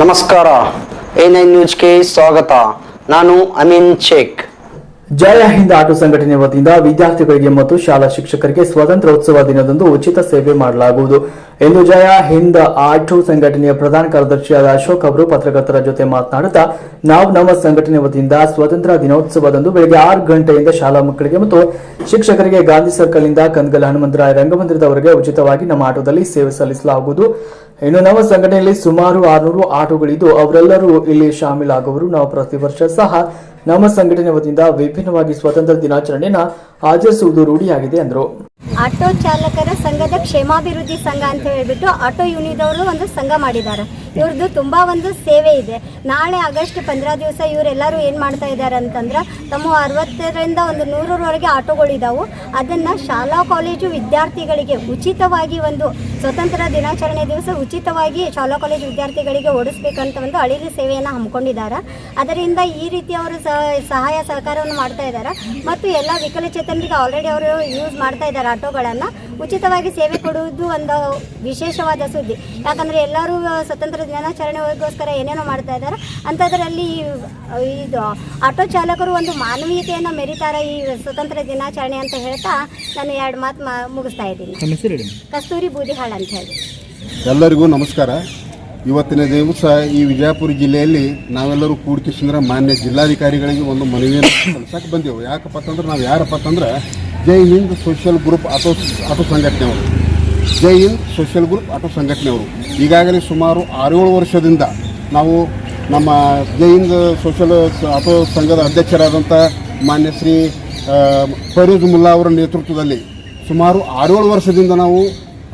ನಮಸ್ಕಾರ. A nine ನ್ಯೂಸ್ಗೆ ಸ್ವಾಗತ. ನಾನು ಅಮೀನ್ ಶೇಖ್. ಜಯ ಹಿಂದ್ ಆಟೋ ಸಂಘಟನೆ ವತಿಯಿಂದ ವಿದ್ಯಾರ್ಥಿಗಳಿಗೆ ಮತ್ತು ಶಾಲಾ ಶಿಕ್ಷಕರಿಗೆ ಸ್ವಾತಂತ್ರ್ಯೋತ್ಸವ ದಿನದಂದು ಉಚಿತ ಸೇವೆ ಮಾಡಲಾಗುವುದು. ಎಂದು ಜಯ ಹಿಂದ್ ಆಟೋ ಸಂಘಟನೆಯ ಪ್ರಧಾನ ಕಾರ್ಯದರ್ಶಿಯಾದ ಅಶೋಕ್ ಅವರು ಪತ್ರಕರ್ತರ ಜೊತೆ ಮಾತನಾಡುತ್ತಾ, ನಾವು ನಮ್ಮ ಸಂಘಟನೆ ವತಿಯಿಂದ ಸ್ವಾತಂತ್ರ್ಯ ದಿನೋತ್ಸವದಂದು ಬೆಳಗ್ಗೆ ಆರು ಗಂಟೆಯಿಂದ ಶಾಲಾ ಮಕ್ಕಳಿಗೆ ಮತ್ತು ಶಿಕ್ಷಕರಿಗೆ ಗಾಂಧಿ ಸರ್ಕಲ್ನಿಂದ ಕಂದಗಲ್ ಹನುಮಂತರಾಯ ರಂಗಮಂದಿರದವರೆಗೆ ಉಚಿತವಾಗಿ ನಮ್ಮ ಆಟೋದಲ್ಲಿ ಸೇವೆ ಸಲ್ಲಿಸಲಾಗುವುದು. ಇನ್ನು ನಮ್ಮ ಸಂಘಟನೆಯಲ್ಲಿ ಸುಮಾರು ಆರುನೂರು ಆಟೋಗಳಿದ್ದು, ಅವರೆಲ್ಲರೂ ಇಲ್ಲಿ ಶಾಮೀಲಾಗುವರು. ನಾವು ಪ್ರತಿ ವರ್ಷ ಸಹ ನಮ್ಮ ಸಂಘಟನೆ ವತಿಯಿಂದ ವಿಭಿನ್ನವಾಗಿ ಸ್ವಾತಂತ್ರ್ಯ ದಿನಾಚರಣೆಯನ್ನ ಆಚರಿಸುವುದು ರೂಢಿಯಾಗಿದೆ ಎಂದರು ಆಟೋ ಚಾಲಕರ ಸಂಘದ ಕ್ಷೇಮಾಭಿವೃದ್ಧಿ ಸಂಘ ಅಂತ ಹೇಳ್ಬಿಟ್ಟು ಆಟೋ ಯೂನಿದವರು ಒಂದು ಸಂಘ ಮಾಡಿದ್ದಾರೆ. ಇವ್ರದ್ದು ತುಂಬಾ ಒಂದು ಸೇವೆ ಇದೆ. ನಾಳೆ ಆಗಸ್ಟ್ ಪಂದ್ರ ದಿವಸ ಇವರೆಲ್ಲರೂ ಏನು ಮಾಡ್ತಾ ಇದ್ದಾರೆ ಅಂತಂದ್ರೆ ತಮ್ಮ ಅರವತ್ತರಿಂದ ಒಂದು ನೂರರವರೆಗೆ ಆಟೋಗಳಿದ್ದಾವೆ ಅದನ್ನು ಶಾಲಾ, ಕಾಲೇಜು ವಿದ್ಯಾರ್ಥಿಗಳಿಗೆ ಉಚಿತವಾಗಿ ಒಂದು ಸ್ವತಂತ್ರ ದಿನಾಚರಣೆ ದಿವಸ ಉಚಿತವಾಗಿ ಶಾಲಾ, ಕಾಲೇಜು ವಿದ್ಯಾರ್ಥಿಗಳಿಗೆ ಓಡಿಸ್ಬೇಕಂತ ಒಂದು ಅಳಿಲು ಸೇವೆಯನ್ನು ಹಮ್ಮಿಕೊಂಡಿದ್ದಾರೆ. ಅದರಿಂದ ಈ ರೀತಿ ಅವರು ಸಹ- ಸಹಾಯ ಸಹಕಾರವನ್ನು ಮಾಡ್ತಾ ಇದ್ದಾರೆ. ಮತ್ತು ಎಲ್ಲ ವಿಕಲಚೇತನರಿಗೆ ಆಲ್ರೆಡಿ ಅವರು ಯೂಸ್ ಮಾಡ್ತಾ ಇದ್ದಾರೆ ಆಟೋಗಳನ್ನು. ಉಚಿತವಾಗಿ ಸೇವೆ ಕೊಡುವುದು ಒಂದು ವಿಶೇಷವಾದ ಸುದ್ದಿ. ಯಾಕಂದರೆ ಎಲ್ಲರೂ ಸ್ವತಂತ್ರ ದಿನಾಚರಣೆಗೋಸ್ಕರ ಏನೇನೋ ಮಾಡ್ತಾ ಇದ್ದಾರೆ. ಅಂಥದ್ರಲ್ಲಿ ಈ- ಇದು ಆಟೋ ಚಾಲಕರು ಒಂದು ಮಾನವೀಯತೆಯನ್ನು ಮೆರಿತಾರೆ ಈ ಸ್ವತಂತ್ರ ದಿನಾಚರಣೆ ಅಂತ ಹೇಳ್ತಾ ನಾನು ಎರಡು ಮಾತು ಮಾ ಮುಗಿಸ್ತಾ ಇದ್ದೀನಿ. ಕಸ್ತೂರಿ ಬೂದಿಹಾಳ್ ಅಂತ ಹೇಳಿ. ಎಲ್ಲರಿಗೂ ನಮಸ್ಕಾರ. ಇವತ್ತಿನ ದಿವಸ ಈ ವಿಜಯಪುರ ಜಿಲ್ಲೆಯಲ್ಲಿ ನಾವೆಲ್ಲರೂ ಕೂಡ್ಕಿಸಿದ್ರೆ ಮಾನ್ಯ ಜಿಲ್ಲಾಧಿಕಾರಿಗಳಿಗೆ ಒಂದು ಮನವಿಯನ್ನು ಕಲಿಸಕ್ಕೆ ಬಂದೆವು. ಯಾಕಪ್ಪ ಅಂತಂದ್ರೆ ನಾವು ಯಾರಪ್ಪ ಅಂತಂದ್ರೆ Jai Hind social group auto auto ಸಂಘಟನೆಯವರು. Jai Hind social group auto ಸಂಘಟನೆಯವರು. ಈಗಾಗಲೇ ಸುಮಾರು ಆರೇಳು ವರ್ಷದಿಂದ ನಾವು ನಮ್ಮ ಜೈ ಹಿಂದ್ ಸೋಷಿಯಲ್ ಆಟೋ ಸಂಘದ ಅಧ್ಯಕ್ಷರಾದಂಥ ಮಾನ್ಯ ಶ್ರೀ ಆ, ಮುಲ್ಲಾ ಅವರ ನೇತೃತ್ವದಲ್ಲಿ ಸುಮಾರು ಆರೇಳು ವರ್ಷದಿಂದ ನಾವು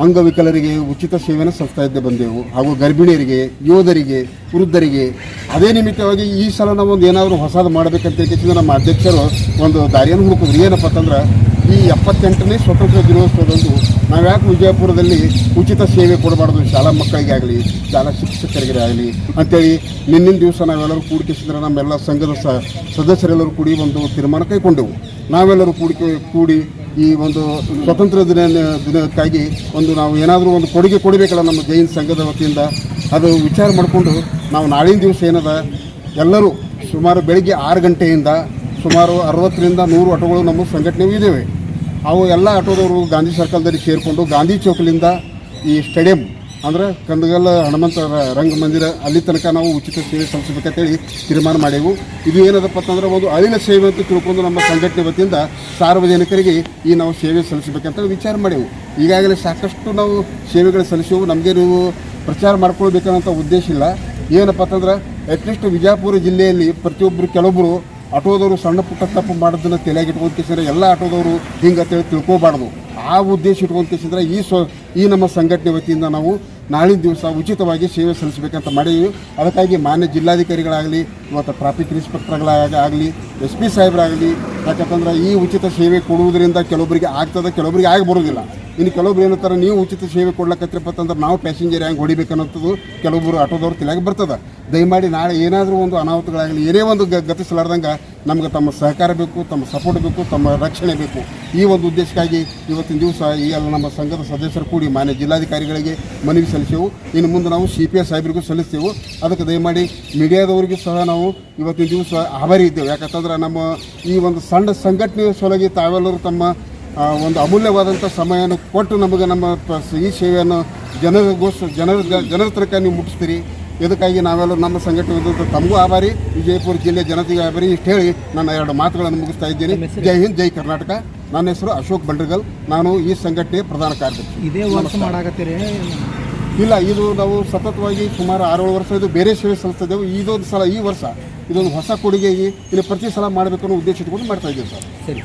ಅಂಗವಿಕಲರಿಗೆ ಉಚಿತ ಸೇವೆಯನ್ನು ಸಲ್ಲಿಸ್ತಾ ಬಂದೆವು. ಹಾಗೂ ಗರ್ಭಿಣಿಯರಿಗೆ ಯೋಧರಿಗೆ ವೃದ್ಧರಿಗೆ ಅದೇ ನಿಮಿತ್ತವಾಗಿ ಈ ಸಲ ನಾವೊಂದು ಏನಾದರೂ ಹೊಸದು ಮಾಡಬೇಕಂತ ನಮ್ಮ ಅಧ್ಯಕ್ಷರು ಒಂದು ದಾರಿಯನ್ನು ಹುಡುಕಿದ್ರು. ಏನಪ್ಪ ಅಂತಂದ್ರೆ ಈ ಎಪ್ಪತ್ತೆಂಟನೇ ಸ್ವತಂತ್ರ ದಿನೋತ್ಸವದಂದು ನಾವು ಯಾಕೆ ವಿಜಯಪುರದಲ್ಲಿ ಉಚಿತ ಸೇವೆ ಕೊಡಬಾರ್ದು ಶಾಲಾ ಮಕ್ಕಳಿಗೆ ಆಗಲಿ, ಶಾಲಾ ಶಿಕ್ಷಕರಿಗೆ ಆಗಲಿ. ಅಂತೇಳಿ ನಿನ್ನಿನ ದಿವಸ ನಾವೆಲ್ಲರೂ ಕೂಡಿಕೆಸಿದ್ರೆ ನಮ್ಮೆಲ್ಲ ಸಂಘದ ಸ, ಸದಸ್ಯರೆಲ್ಲರೂ ಕೂಡಿ ಒಂದು ತೀರ್ಮಾನ ಕೈಗೊಂಡೆವು. ನಾವೆಲ್ಲರೂ ಕೂಡಿಕೆ, ಕೂಡಿ ಈ ಒಂದು ಸ್ವತಂತ್ರ ದಿನ, ದಿನಕ್ಕಾಗಿ ಒಂದು ನಾವು ಏನಾದರೂ ಒಂದು ಕೊಡುಗೆ ಕೊಡಬೇಕಲ್ಲ ನಮ್ಮ ಜೈನ್ ಸಂಘದ ವತಿಯಿಂದ. ಅದು ವಿಚಾರ ಮಾಡಿಕೊಂಡು ನಾವು ನಾಳಿನ ದಿವಸ ಏನದ, ಎಲ್ಲರೂ ಸುಮಾರು ಬೆಳಿಗ್ಗೆ ಆರು ಗಂಟೆಯಿಂದ ಸುಮಾರು ಅರವತ್ತರಿಂದ ನೂರು ಆಟೋಗಳು ನಮ್ಮ ಸಂಘಟನೆಯೂ ಇದ್ದೇವೆ. ಅವು ಎಲ್ಲ ಆಟೋದವರು ಗಾಂಧಿ ಸರ್ಕಲ್ದಲ್ಲಿ ಸೇರಿಕೊಂಡು ಗಾಂಧಿ ಚೌಕಲಿಂದ ಈ ಸ್ಟೇಡಿಯಂ ಅಂದ್ರೆ ಕಂದಗಲ್ಲ ಹನುಮಂತ ರಂಗಮಂದಿರ ಅಲ್ಲಿ ತನಕ ನಾವು ಉಚಿತ ಸೇವೆ ಸಲ್ಲಿಸಬೇಕಂತೇಳಿ ತೀರ್ಮಾನ ಮಾಡೇವು ಇದು ಏನದಪ್ಪ ಅಂತಂದ್ರೆ ಒಂದು ಅಳಿಲ ಸೇವೆ ಅಂತ ತಿಳ್ಕೊಂಡು ನಮ್ಮ ಸಂಘಟನೆ ವತಿಯಿಂದ ಸಾರ್ವಜನಿಕರಿಗೆ ಈ ನಾವು ಸೇವೆ ಸಲ್ಲಿಸಬೇಕಂತ ವಿಚಾರ ಮಾಡೇವು ಈಗಾಗಲೇ ಸಾಕಷ್ಟು ನಾವು ಸೇವೆಗಳು ಸಲ್ಲಿಸೇವು ನಮಗೆ ನೀವು ಪ್ರಚಾರ ಮಾಡ್ಕೊಳ್ಬೇಕನ್ನೋಂಥ ಉದ್ದೇಶ ಇಲ್ಲ. ಏನಪ್ಪ ಅಂತಂದ್ರೆ ಅಟ್ಲೀಸ್ಟ್ ವಿಜಯಪುರ ಜಿಲ್ಲೆಯಲ್ಲಿ ಪ್ರತಿಯೊಬ್ಬರು ಕೆಲವೊಬ್ಬರು ಆಟೋದವರು ಸಣ್ಣ ಪುಟ್ಟ ತಪ್ಪು ಮಾಡೋದನ್ನ ತಲೆಯಾಗಿ ಇಟ್ಕೊಂಡ್ಕೇಸಿದ್ರೆ ಎಲ್ಲ ಆಟೋದವರು ಹಿಂಗೆ ಅಂತೇಳಿ ತಿಳ್ಕೊಬಾರ್ದು. ಆ ಉದ್ದೇಶ ಇಟ್ಕೊಂಡ್ಕೇಸಿದ್ರೆ ಈ ಸ್ವ, ಈ ನಮ್ಮ ಸಂಘಟನೆ ವತಿಯಿಂದ ನಾವು ನಾಳಿನ ದಿವಸ ಉಚಿತವಾಗಿ ಸೇವೆ ಸಲ್ಲಿಸಬೇಕಂತ ಮಾಡೀವಿ. ಅದಕ್ಕಾಗಿ ಮಾನ್ಯ ಜಿಲ್ಲಾಧಿಕಾರಿಗಳಾಗಲಿ, ಇವತ್ತು ಟ್ರಾಫಿಕ್ ಇನ್ಸ್ಪೆಕ್ಟರ್ಗಳಾಗ ಆಗಲಿ, ಎಸ್ ಪಿ ಸಾಹೇಬ್ರಾಗಲಿ, ಯಾಕಂತಂದ್ರೆ ಈ ಉಚಿತ ಸೇವೆ ಕೊಡುವುದರಿಂದ ಕೆಲವೊಬ್ಬರಿಗೆ ಆಗ್ತದೆ ಕೆಲವೊಬ್ಬರಿಗೆ ಆಗಿ ಬರೋದಿಲ್ಲ. ಇನ್ನು ಕೆಲವೊಬ್ರು ಏನಂತಾರೆ, ನೀವು ಉಚಿತ ಸೇವೆ ಕೊಡ್ಲಕತ್ತಿರಪ್ಪ ಅಂತಂದ್ರೆ ನಾವು ಪ್ಯಾಸೆಂಜರ್ ಹ್ಯಾಂಗೆ ಹೊಡಿಬೇಕನ್ನೋದು ಕೆಲವೊಬ್ಬರು ಆಟೋದವ್ರು ತಲೆಯಾಗಿ ಬರ್ತದೆ. ದಯಮಾಡಿ ನಾಳೆ ಏನಾದರೂ ಒಂದು ಅನಾಹುತಗಳಾಗಲಿ, ಏನೇ ಒಂದು ಗತಿಸಲಾರ್ದಂಗೆ ನಮ್ಗೆ ತಮ್ಮ ಸಹಕಾರ ಬೇಕು, ತಮ್ಮ ಸಪೋರ್ಟ್ ಬೇಕು, ತಮ್ಮ ರಕ್ಷಣೆ ಬೇಕು. ಈ ಒಂದು ಉದ್ದೇಶಕ್ಕಾಗಿ ಇವತ್ತಿನ ದಿವಸ ಈ ಎಲ್ಲ ನಮ್ಮ ಸಂಘದ ಸದಸ್ಯರು ಕೂಡಿ ಮಾನ್ಯ ಜಿಲ್ಲಾಧಿಕಾರಿಗಳಿಗೆ ಮನವಿ ಸಲ್ಲಿಸೇವು. ಇನ್ನು ಮುಂದೆ ನಾವು ಸಿ ಪಿ ಎಸ್ ಸಾಹೇಬರಿಗೂ ಸಲ್ಲಿಸ್ತೇವೆ. ಅದಕ್ಕೆ ದಯಮಾಡಿ ಮೀಡಿಯಾದವರಿಗೂ ಸಹ ನಾವು ಇವತ್ತಿನ ದಿವಸ ಆಭಾರಿ ಇದ್ದೇವೆ. ಯಾಕಂತಂದ್ರೆ ನಮ್ಮ ಈ ಒಂದು ಸಣ್ಣ ಸಂಘಟನೆಯ ಸಲುವಾಗಿ ತಾವೆಲ್ಲರೂ ತಮ್ಮ ಒಂದು ಅಮೂಲ್ಯವಾದಂಥ ಸಮಯನ ಕೊಟ್ಟು ನಮಗೆ ನಮ್ಮ ಈ ಸೇವೆಯನ್ನು ಜನರಿಗೋಸ್ಕರ ಜನರ ಜನರ ತನಕ ನೀವು ಮುಟ್ಟಿಸ್ತೀರಿ. ಇದಕ್ಕಾಗಿ ನಾವೆಲ್ಲ ನಮ್ಮ ಸಂಘಟನೆ ತಮಗೂ ಆಭಾರಿ ವಿಜಯಪುರ ಜಿಲ್ಲೆ ಜನತೆಗೆ ಆಭಾರಿ. ಇಷ್ಟು ಹೇಳಿ ನನ್ನ ಎರಡು ಮಾತುಗಳನ್ನು ಮುಗಿಸ್ತಾ ಇದ್ದೀನಿ. ಜೈ ಹಿಂದ್ ಜೈ ಕರ್ನಾಟಕ. ನನ್ನ ಹೆಸರು ಅಶೋಕ್ ಬಂಡ್ರಿಗಲ್. ನಾನು ಈ ಸಂಘಟನೆಯ ಪ್ರಧಾನ ಕಾರ್ಯದರ್ಶಿ. ಇದೇ ವರ್ಷ ಮಾಡಾಕತ್ತೀರಿ? ಇಲ್ಲ ಇದು ನಾವು ಸತತವಾಗಿ ಸುಮಾರು ಆರೇಳು ವರ್ಷ ಇದು ಬೇರೆ ಸೇವೆ ಸಲ್ಲಿಸ್ತಿದ್ದೆವು ಇದೊಂದು ಸಲ ಈ ವರ್ಷ ಇದೊಂದು ಹೊಸ ಕೊಡುಗೆಗೆ ಇಲ್ಲಿ ಪ್ರತಿ ಸಲ ಮಾಡಬೇಕು ಅನ್ನೋ ಉದ್ದೇಶ ಇಟ್ಕೊಂಡು ಮಾಡ್ತಾ ಇದ್ದೀವಿ ಸರ್. ಸರಿ.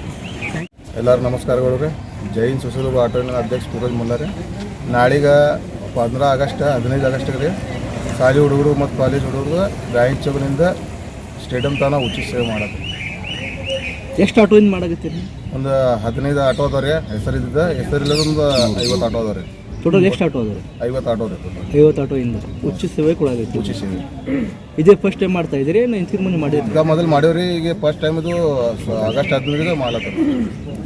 ಎಲ್ಲರೂ ನಮಸ್ಕಾರಗಳು ರೀ ಜೈನ್ ಸುಸಲು ಆಟೋ ಯೂನಿಯನ್ ಅಧ್ಯಕ್ಷ ಸೂರಜ್ ಮುಲ್ಲಾರಿ ನಾಳೆಗೆ ಪಂದ್ರ ಆಗಸ್ಟ್ ಹದಿನೈದು ಆಗಸ್ಟ್ ರೀ. ಶಾಲೆ ಹುಡುಗರು ಮತ್ತು ಕಾಲೇಜ್ ಹುಡುಗರು ಗಾಯನ್ ಚೌಕನಿಂದ ಸ್ಟೇಡಿಯಂ ತನಕ ಉಚಿತ ಸೇವೆ ಮಾಡೋದು. ಎಷ್ಟು ಆಟೋಯಿಂದ ಮಾಡಾಕತ್ತೀರಿ? ಒಂದು ಹದಿನೈದು ಆಟೋ ಅದಾವ ರೀ. ಹೆಸರಿದ್ದ ಹೆಸರಿಲ್ಲದ ಒಂದು ಐವತ್ತು ಆಟೋ ಅದಾವ ರೀ. ಟೋಟಲ್ ಎಷ್ಟು ಆಟೋ ಅದಾವೆ ಐವತ್ತು ಆಟೋ ರೀ ಐವತ್ತು ಆಟೋ ಇಂದ ಉಚಿತ ಸೇವೆ ಕೊಡಾಗೈತಿ ಉಚಿತ ಸೇವೆ. ಇದೇ ಫಸ್ಟ್ ಟೈಮ್ ಮಾಡ್ತಾ ಇದ್ದೀರಿ ಏನು ಇಂತಿಗೆ ಮುಂದೆ ಮಾಡಿದ್ರಿ ಈಗ ಮೊದಲು ಮಾಡೀವ್ರಿ ಈಗ ಫಸ್ಟ್ ಟೈಮ್ ಇದು ಆಗಸ್ಟ್ ಹದಿನೈದು ಮಾಡ್ಲತ್ತಾರ.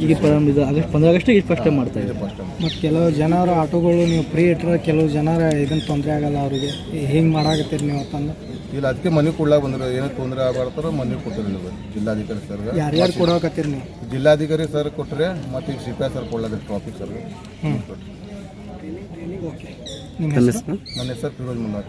ಈಗ ಪ್ರಾರಂಭ ಇದು ಆಗಸ್ಟ್ ಪಂದ್ರ ಆಗಸ್ಟಿಗೆ ಇದು ಫಸ್ಟ್ ಟೈಮ್ ಮಾಡ್ತಾ ಇದೆ ಫಸ್ಟ್ ಟೈಮ್ ಮತ್ತು ಕೆಲವು ಜನರ ಆಟೋಗಳು ನೀವು ಫ್ರೀ ಇಟ್ಟರೆ ಕೆಲವು ಜನರ ಇದನ್ನು ತೊಂದರೆ ಆಗಲ್ಲ ಅವರಿಗೆ. ಹಿಂಗೆ ಮಾಡಾಕತ್ತೀರಿ ನೀವು ಅಂತಂದು. ಇಲ್ಲ ಅದಕ್ಕೆ ಮನೆ ಕೊಡ್ಲಾಕ ಬಂದ್ರೆ. ಏನೋ ತೊಂದರೆ ಆಗಬಾರ್ದಾರ ಮನೆ ಕೊಡ್ತಾರೆ ನೀವು. ಜಿಲ್ಲಾಧಿಕಾರಿ ಸರ್ ಯಾರ್ಯಾರು ಕೊಡೋಕತ್ತೀರಿ ನೀವು? ಜಿಲ್ಲಾಧಿಕಾರಿ ಸರ್ ಕೊಟ್ಟರೆ ಮತ್ತು ಈಗ ಸಿಪಾಯಿ ಸರ್ ಕೊಡ್ಲಾಕ ಟ್ರಾಫಿಕ್ ಸರ್ ಹ್ಞೂ ಓಕೆ ನಿಮ್ಮ ಹೆಸರು? ನನ್ನ ಹೆಸರು ಫಿರೋಜ್ ಮುನ್ನಾರ್